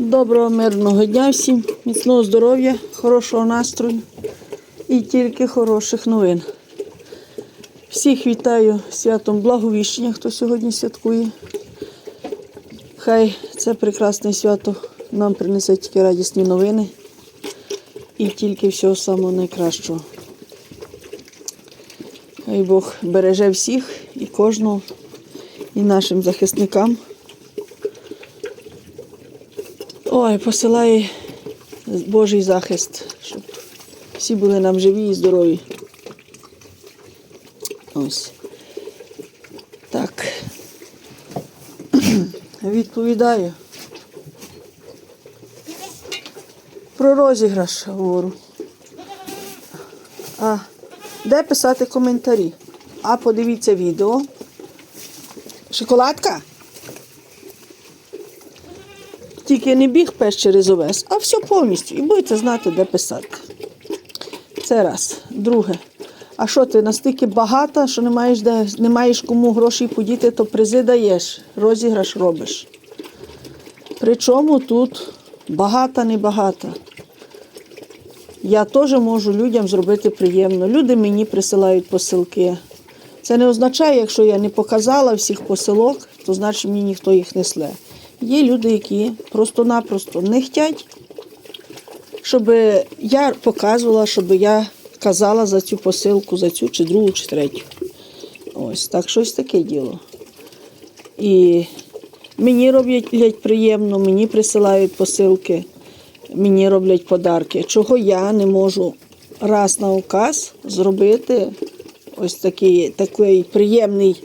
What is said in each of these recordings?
Доброго мирного дня всім, міцного здоров'я, хорошого настрою і тільки хороших новин. Всіх вітаю святом Благовіщення, хто сьогодні святкує. Хай це прекрасне свято нам принесе тільки радісні новини і тільки всього самого найкращого. Хай Бог береже всіх і кожного, і нашим захисникам. Ой, посилає Божий захист, щоб всі були нам живі і здорові. Ось. Так. Відповідаю. Про розіграш говорю. А де писати коментарі? А подивіться відео. Шоколадка? Тільки не біг пес через овес, а все повністю. І будете знати, де писати. Це раз. Друге. А що ти настільки багата, що не маєш де, не маєш кому грошей подіти, то призи даєш, розіграш робиш. Причому тут багата, не багата. Я теж можу людям зробити приємно. Люди мені присилають посилки. Це не означає, якщо я не показала всіх посилок, то значить мені ніхто їх не сле. Є люди, які просто-напросто не хочуть, щоб я показувала, щоб я казала за цю посилку, за цю чи другу, чи третю. Ось так щось таке діло. І мені роблять приємно, мені присилають посилки, мені роблять подарки. Чого я не можу раз на указ зробити ось такий, такий приємний,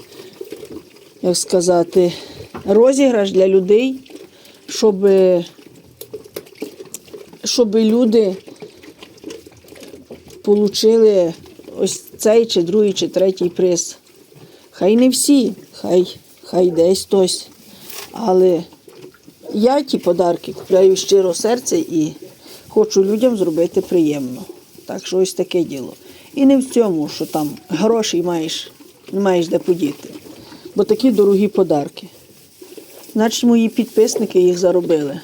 як сказати, розіграш для людей, щоб, щоб люди отримали ось цей чи другий, чи третій приз. Хай не всі, хай, хай десь хтось. Але я ті подарки купляю щиро серце і хочу людям зробити приємно. Так що ось таке діло. І не в цьому, що там грошей маєш, не маєш де подіти. Бо такі дорогі подарки. Значить, мої підписники їх заробили.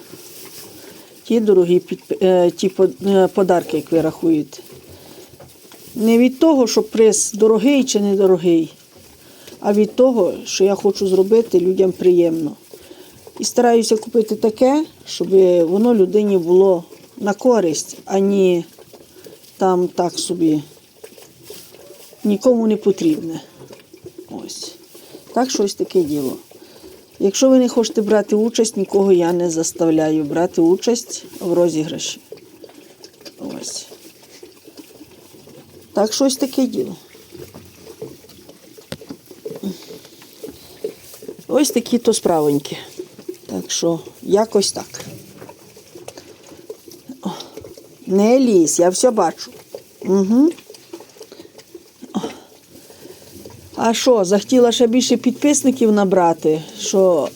Ті дорогі підп... е, ті е, подарки, як ви рахуєте. Не від того, що приз дорогий чи недорогий, а від того, що я хочу зробити людям приємно. І стараюся купити таке, щоб воно людині було на користь, а не там так собі нікому не потрібне. Ось. Так що ось таке діло. Якщо ви не хочете брати участь, нікого я не заставляю брати участь в розіграші. Ось. Так що ось таке діло. Ось такі то справоньки. Так що якось так. О, Не лізь, я все бачу. Угу. А що, захотіла ще більше підписників набрати, що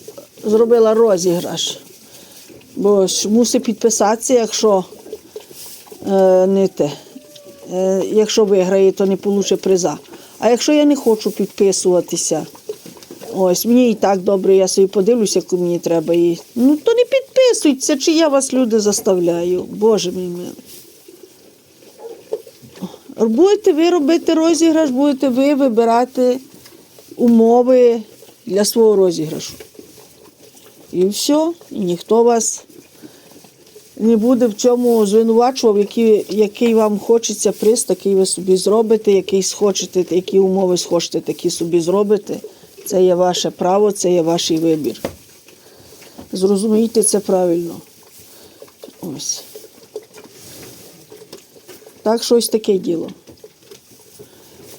зробила розіграш. Бо ж мусить підписатися, якщо е, не те. Е, якщо виграє, то не получить приза. А якщо я не хочу підписуватися, ось мені і так добре, я собі подивлюся, яку мені треба. І, ну то не підписуйтеся, чи я вас люди заставляю. Боже мій милий. Будете ви робити розіграш, будете ви вибирати умови для свого розіграшу. І все, і ніхто вас не буде в цьому звинувачував, який, який вам хочеться приз, такий ви собі зробите, який схочете, які умови схочете, такі собі зробите. Це є ваше право, це є ваш вибір. Зрозумійте це правильно. Ось. Так що ось таке діло.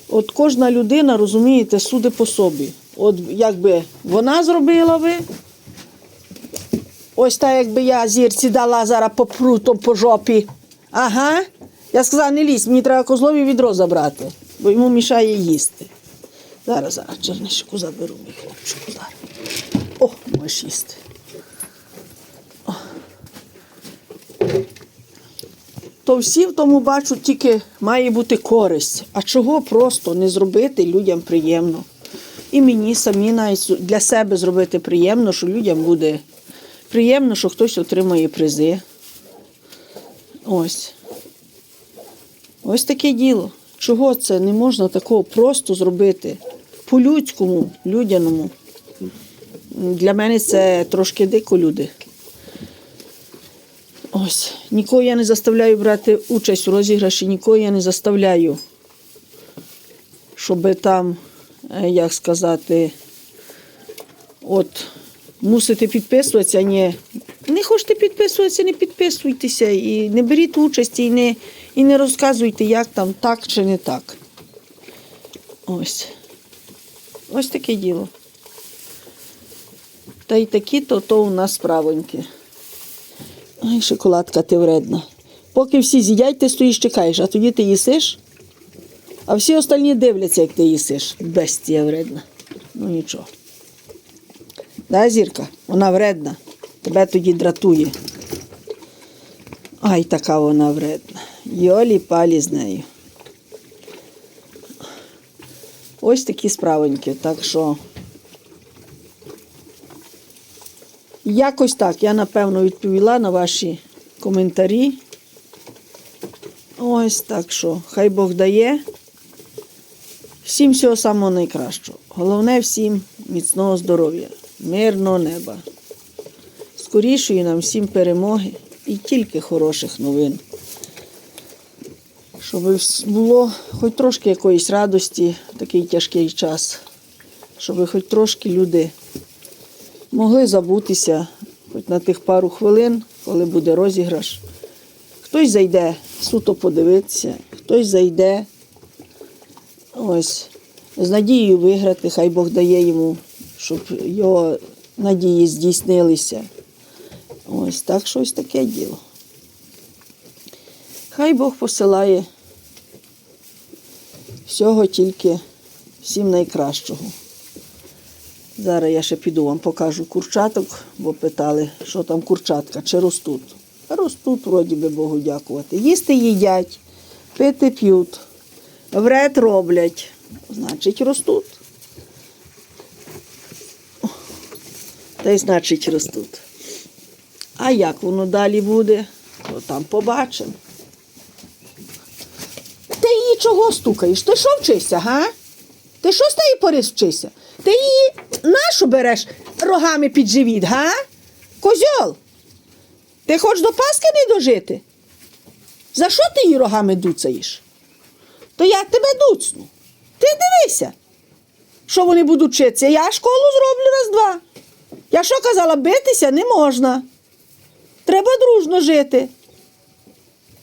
От кожна людина, розумієте, судить по собі. От якби вона зробила ви, ось так, якби я зірці дала зараз по прутом по жопі. Ага. Я сказала, не лізь, мені треба козлові відро забрати, бо йому мішає їсти. Зараз, зараз, чернишку заберу, мій хлопчику, зараз. О, можеш їсти. То всі в тому бачать тільки має бути користь. А чого просто не зробити людям приємно? І мені самі навіть для себе зробити приємно, що людям буде Приємно, що хтось отримує призи. Ось. Ось таке діло. Чого це не можна такого просто зробити? По-людському, людяному. Для мене це трошки дико люди. Ось. Нікого я не заставляю брати участь у розіграші, нікого я не заставляю, щоб там, е, як сказати, от мусите підписуватися, ні. Не хочете підписуватися, не підписуйтеся і не беріть участі і не, і не розказуйте, як там так чи не так. Ось. Ось таке діло. Та й такі то, у нас справоньки. Ай, шоколадка ти вредна. Поки всі з'їдять, ти стоїш чекаєш, а тоді ти їсиш, а всі остальні дивляться, як ти їсиш. Бестія вредна. Ну нічого. Да, зірка? Вона вредна. Тебе тоді дратує. Ай, така вона вредна. Йолі палі з нею. Ось такі справоньки. Так що. Якось так. Я напевно відповіла на ваші коментарі. Ось так що. Хай Бог дає. Всім всього самого найкращого. Головне всім міцного здоров'я, мирного неба. Скорішої нам всім перемоги і тільки хороших новин. Щоб було хоч трошки якоїсь радості в такий тяжкий час. Щоб хоч трошки люди могли забутися хоч на тих пару хвилин, коли буде розіграш. Хтось зайде суто подивитися, хтось зайде ось з надією виграти, хай Бог дає йому, щоб його надії здійснилися. Ось так що ось таке діло. Хай Бог посилає всього тільки всім найкращого. Зараз я ще піду вам покажу курчаток, бо питали, що там курчатка, чи ростуть. Ростуть, вроді би Богу дякувати. Їсти їдять, пити п'ють, вред роблять, значить ростуть. Та й значить ростуть. А як воно далі буде, то там побачимо. Ти її чого стукаєш? Ти що вчишся, га? Ти що з неї порис вчишся? Ти її нашу береш рогами під живіт, га? Козьол. Ти хочеш до Паски не дожити? За що ти її рогами дуцаєш? То я тебе дуцну. Ти дивися, що вони будуть вчитися. Я школу зроблю раз-два. Я що казала, битися не можна. Треба дружно жити.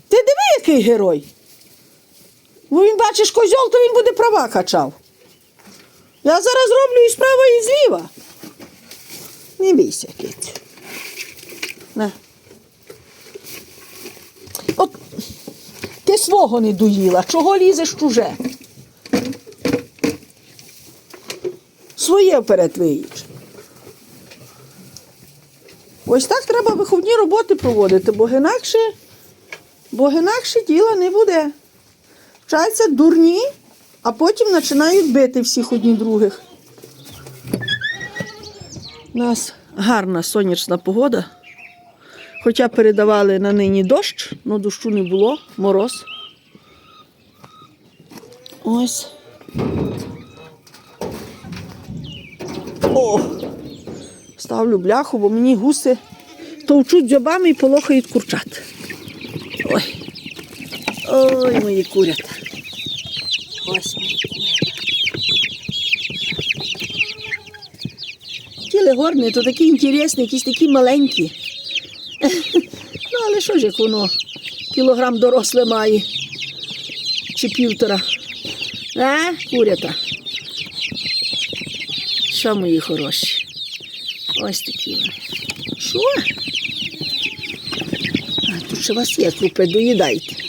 Ти диви, який герой. Бо він бачиш козьол, то він буде права качав. Я зараз роблю і справа, і зліва. Не бійся, кицю. На. От ти свого не доїла, чого лізеш чуже? Своє вперед виїдь. Ось так треба виховні роботи проводити, бо інакше, бо інакше діла не буде. Вчаться дурні, а потім починають бити всіх одні других. У нас гарна сонячна погода. Хоча передавали на нині дощ, але дощу не було, мороз. Ось. О! Ставлю бляху, бо мені гуси товчуть дзьобами і полохають курчат. Ой. Ой, мої курята. Курята. Ті легорни, то такі інтересні, якісь такі маленькі. Ну, але що ж, як воно кілограм доросле має. Чи півтора. А, курята. Що мої хороші? Ось такі вони. Що? А, тут ще у вас є крупи, доїдайте.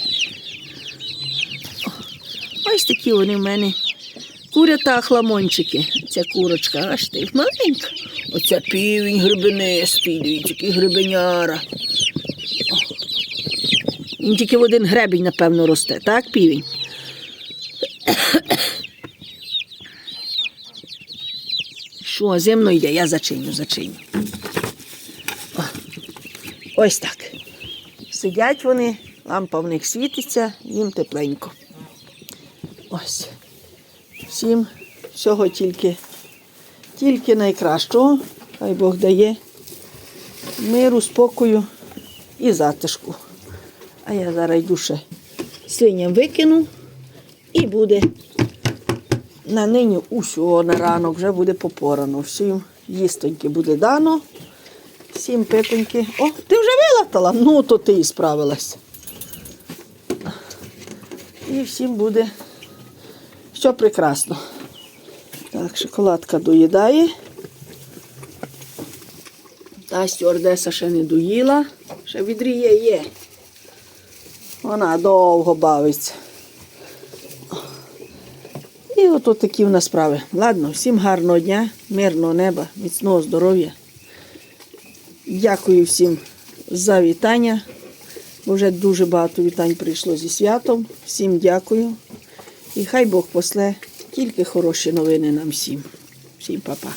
Ось такі вони в мене. Курята хламончики. Ця курочка, аж ти маленька. Оце півень грибинистий, дивіться, який грибеняра. О. Він тільки в один гребінь, напевно, росте, так, півень? Що, зимно йде, я зачиню, зачиню. О. Ось так. Сидять вони, лампа в них світиться, їм тепленько. Ось. Всім всього тільки, тільки найкращого. Хай Бог дає миру, спокою і затишку. А я зараз йду ще свиням викину і буде на нині усього на ранок вже буде попорано. Всім їстоньки буде дано. Всім питоньки. О, ти вже вилатала? Ну, то ти і справилась. І всім буде все прекрасно. Так, шоколадка доїдає. Та стюардеса ще не доїла. Ще відріє є. Вона довго бавиться. І ото такі в нас справи. Ладно, всім гарного дня, мирного неба, міцного здоров'я. Дякую всім за вітання. Бо вже дуже багато вітань прийшло зі святом. Всім дякую. І хай Бог после тільки хороші новини нам всім. Всім па-па.